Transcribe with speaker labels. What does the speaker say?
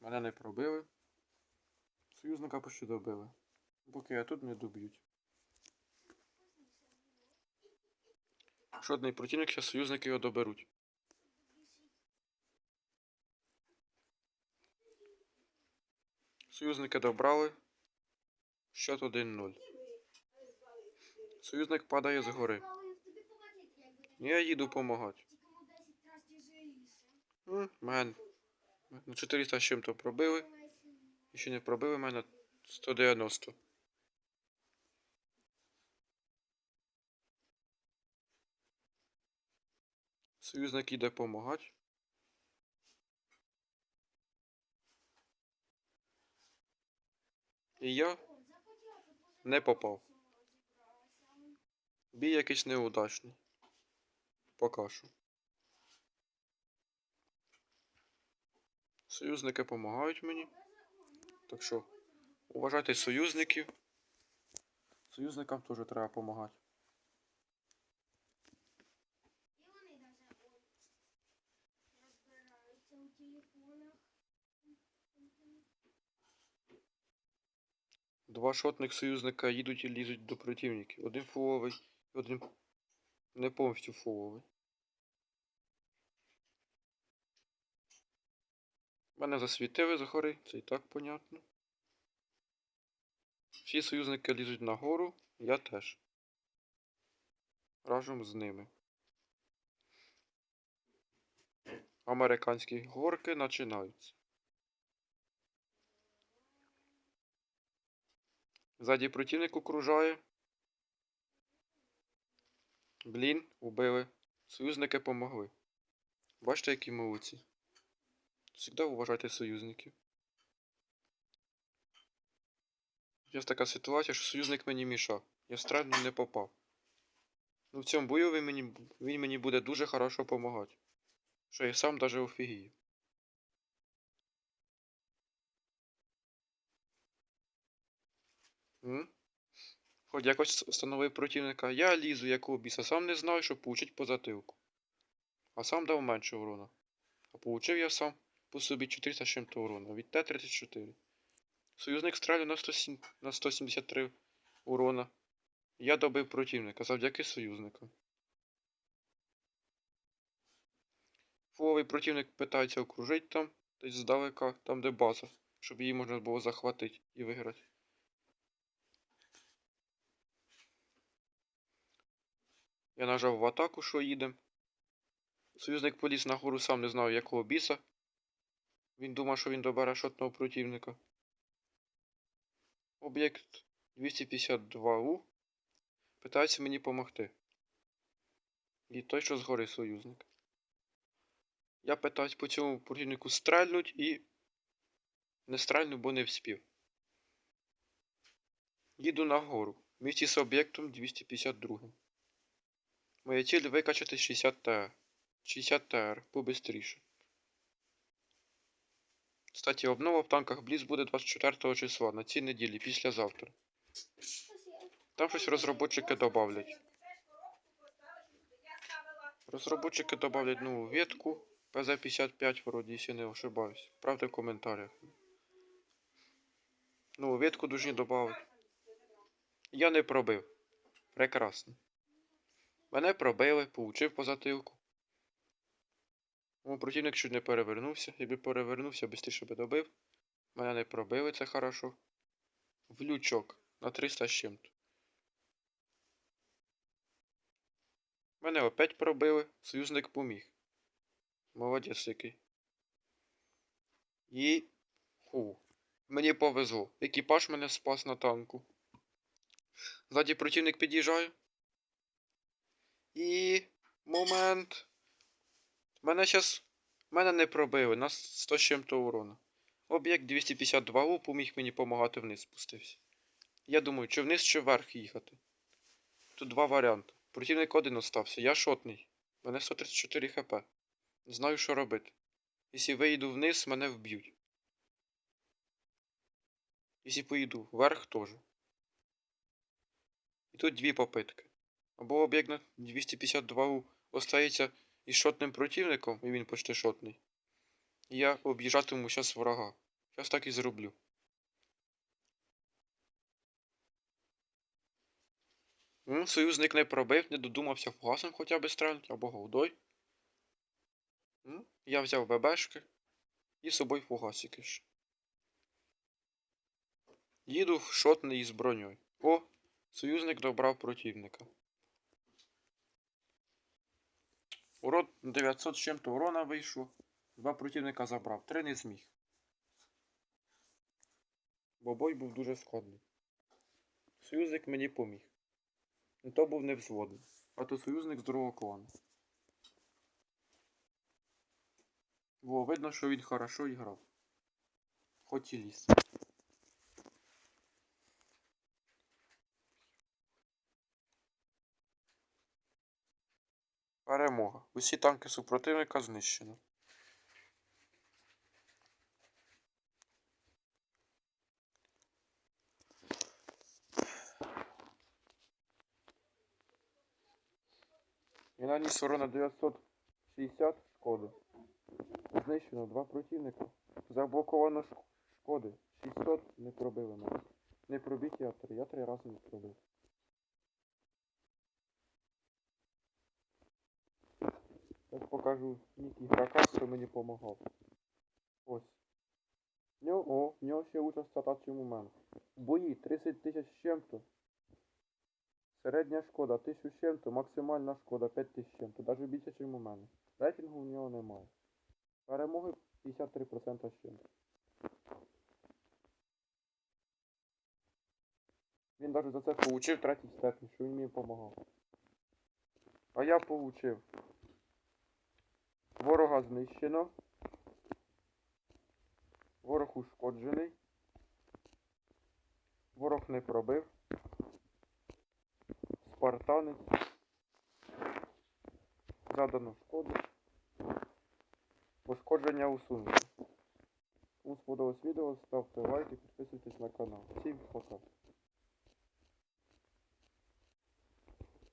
Speaker 1: Мене не пробили. Союзника почти добили. Поки я тут не доб'ють. Жодний противник, ще союзники його доберуть. Союзники добрали. Счет 1-0. Союзник падає з гори. Я їду допомагати. Мен. На 400 з чим-то пробили. І ще не пробили мене 190. Союзник іде допомагати. І я не попав. Бій якийсь неудачний. Поки Союзники допомагають мені. Так що, уважайте союзників. Союзникам теж треба допомагати. Два шотних союзника їдуть і лізуть до противників. Один фуловий один не повністю фуловий. Мене засвітили з гори, це і так понятно. Всі союзники лізуть нагору, я теж. Разом з ними. Американські горки починаються. Ззаді противник окружає. Блін, убили. Союзники помогли. Бачите, які молодці. Завжди уважайте союзників. Є така ситуація, що союзник мені мішав. Я стрельну не попав. Ну в цьому бою він мені, він мені буде дуже хорошо допомагати. Що я сам даже офігію. Хоч якось встановив противника. Я лізу якого біса, сам не знаю, що получить по затилку. А сам дав менше урона. А получив я сам по собі 400 чим-то урона від Т-34. Союзник стріляє на, 107 на 173 урона. Я добив противника завдяки союзникам. Фуловий противник питається окружити там, десь здалека, там де база, щоб її можна було захватити і виграти. Я нажав в атаку, що їдем. Союзник поліз на гору, сам не знав якого біса. Він думав, що він добере шотного противника. Об'єкт 252У питається мені допомогти. І той, що згори союзник. Я питаюсь по цьому противнику стрельнуть і не стрельну, бо не вспів. Їду нагору. В місті з об'єктом 252. Моя ціль викачати 60 ТР. 60 ТР побистріше. Кстати, обнова в танках Бліц буде 24 числа на цій неділі, післязавтра. Там щось розробники добавлять. Розробники добавлять нову ветку ПЗ-55, вроді, якщо не ошибаюсь. Правда в коментарях. Нову ветку дуже добавити. Я не пробив. Прекрасно. Мене пробили, получив по затилку. Мой противник чуть не перевернувся. Якби перевернувся, швидше би добив. Мене не пробили, це хорошо. В лючок на 300 з чим-то. Мене опять пробили, союзник поміг. Молодець який. І. Ху. Мені повезло. Екіпаж мене спас на танку. Ззаді противник під'їжджає. І. Момент. Мене щас. Мене не пробили. Нас 100 з чим-то урона. Об'єкт 252У поміг мені помагати вниз спустився. Я думаю, чи вниз, чи вверх їхати. Тут два варіанти. Противник один остався, я шотний. Мене 134 хп. Знаю, що робити. Якщо вийду вниз, мене вб'ють. Якщо поїду вверх теж. І тут дві попитки. Або об'єкт на 252 остається із шотним противником, і він почти шотний. Я об'їжджатиму зараз врага. Зараз так і зроблю. Ну, союзник не пробив, не додумався фугасом хоча б стрельнути або голдой. Ну, я взяв ББшки і з собою фугасики ж. Їду шотний з броньою. О, союзник добрав противника. Урод 900 з чим-то урона вийшов. Два противника забрав, три не зміг. Бо бой був дуже складний. Союзник мені поміг. Ну, То був невзводний. А то союзник з другого клану. Во, видно, що він хорошо грав. Хоч і ліс. Перемога. Усі танки супротивника знищено. І наніс урона 960 шкоди. Знищено два противника. Заблоковано шкоди. 600 не пробили мене. Не пробіть я три. Я три рази не пробив. Зараз покажу нік ігрока, що мені допомагав. Ось. В о, в нього ще участь стата, чим у мене. Бої 30 тисяч з чим-то. Середня шкода 1000 з чим-то, максимальна шкода 5000 з чим-то, навіть більше, ніж у мене. Рейтингу в нього немає. Перемоги 53% з чим-то. Він навіть за це получив третій степень, що він мені допомагав. А я получив. Ворога знищено. Ворог ушкоджений. Ворог не пробив. Спартанець. Задано шкоду. Пошкодження усунуто. Кому сподобалось відео, ставте лайк і підписуйтесь на канал. Всім пока.